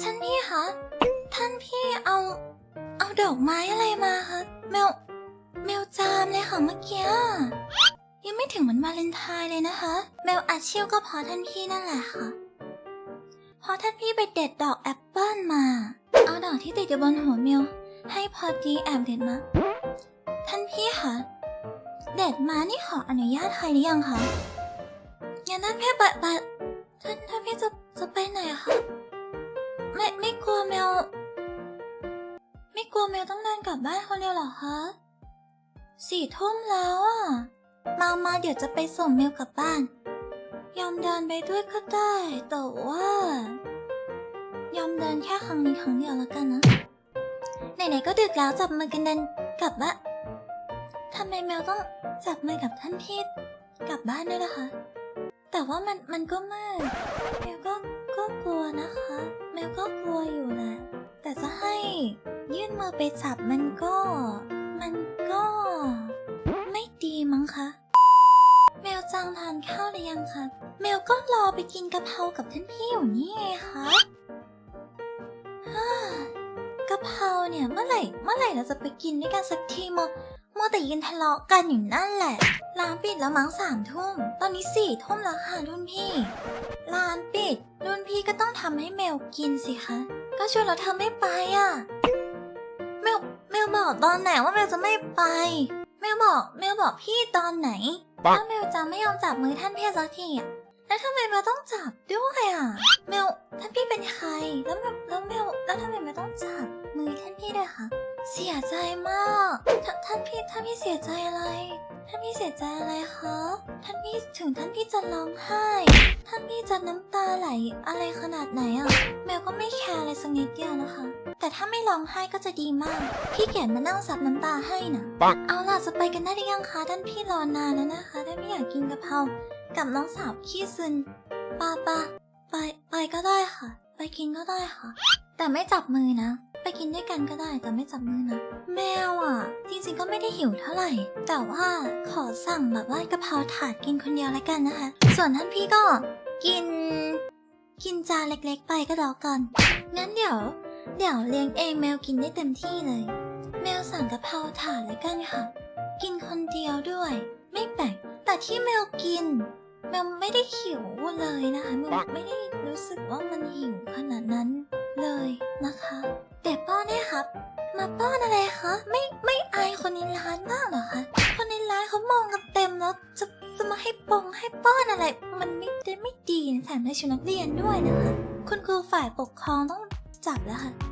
ท่านพี่คะ ท่านพี่เอา เอาดอกไม้อะไรมาคะแมวแมวจามเลยค่ะเมื่อกี้ยังไม่ถึงวันวาเลนไทน์เลยนะคะแมวอาเชียวก็เพราะท่านพี่นั่นแหละค่ะเพราะท่านพี่ไปเด็ดดอกแอปเปิลมา เอาดอกที่ติดอยู่บนหัวเมลให้พอดีแอบเด็ดมา ท่านพี่คะเด็ดมานี่ขออนุญาตใครหรือยังคะงั้นท่านพี่ไปไปท่านท่านพี่จะจะไปไหนคะ ไม่ไม่กลัวแมว ไม่กลัวแมวต้องเดินกลับบ้านคนเดียวหรอคะสี่ทุ่มแล้วอะ มามาเดี๋ยวจะไปส่งแมวกลับบ้าน ยอมเดินไปด้วยก็ได้ แต่ว่า ยอมเดินแค่ครั้งนี้ครั้งเดียวแล้วกันนะ ไหนๆก็ดึกแล้วจับมือกันเดินกลับบ้านทำไมแมวต้องจับมือกับท่านพี่กลับบ้านด้วยล่ะคะ แต่ว่ามันมันก็มืด มือไปจับมันก็ มันก็ ไม่ดีมั้งคะแมวจังทานข้าวหรือยังคะแมวก็รอไปกินกะเพรากับท่านพี่อยู่นี่ไงคะกะเพราเนี่ยเมื่อไหร่เมื่อไหร่เราจะไปกินด้วยกันสักทีโมโมวแต่ยืนทะเลาะกันอยู่นั่นแหละ ร้านปิดแล้วมั้งสามทุ่ม ตอนนี้สี่ทุ่มแล้วค่ะรุ่นพี่ ร้านปิด รุ่นพี่ก็ต้องทำให้แมวกินสิคะ ก็ชวนเราเธอไม่ไปอะ วแมวบอกตอนไหนว่าแมวจะไม่ไปแมวบอกแมวบอกพี่ตอนไหนปังถ้าแมวจะไม่ยอมจับมือท่านพี่สักทีอะแล้วทำไมแมวต้องจับด้วยอะแมวท่านพี่เป็นใคร แล้วแมวแล้วแมวแล้วทำไมแมวต้องจับมือท่านพี่ด้วยคะ เสียใจมากทาท่านพี่ท่านพี่เสียใจอะไร ท่านพี่เสียใจอะไรคะ ท่านพี่ถึงท่านพี่จะร้องไห้ ท่านพี่จะน้ำตาไหลอะไรขนาดไหนอะแมวก็ไม่แคร์อะไรสักนิดเดียวนะคะ แต่ถ้าไม่ร้องไห้ก็จะดีมาก พี่เกียรมานั่งซับน้ำตาให้นะปังเอาล่ะจะไปกันได้หรือยังคะท่านพี่รอนานแล้วนะคะท่านพี่อยากกินกะเพรา กับน้องสาวขี้ซึนปาปาไปไปก็ได้ค่ะ ไปกินก็ได้ค่ะ แต่ไม่จับมือนะ ไปกินด้วยกันก็ได้แต่ไม่จับมือนะ แมวอะจริงๆก็ ไม่ได้หิวเท่าไหร่ แต่ว่าขอสั่งแบบว่ากะเพราถาดกินคนเดียวแล้วกันนะคะ ส่วนท่านพี่ก็กิน กินจานเล็กๆไปก็แล้วกัน งั้นเดี๋ยว เดี๋ยวเลี้ยงเองแมวกินได้เต็มที่เลย แมวสั่งกะเพราถาดแล้วกันค่ะ กินคนเดียวด้วย ไม่แปลกแต่ที่แมวกินแมวไม่ได้หิวเลยนะคะแมวไม่ได้รู้สึกว่ามันหิวขนาดนั้นเลยนะคะ แต่ป้อนเนี่ยครับ มาป้อนอะไรคะ ไม่ไม่ คนในร้านบ้างเหรอคะ คนในร้านเขามองกันเต็มแล้วจะจะมาให้ปงให้ป้อนอะไร มันไม่ได้ไม่ดีนะแถมในชุดนักเรียนด้วยนะคะ คุณครูฝ่ายปกครองต้องจับแล้วค่ะ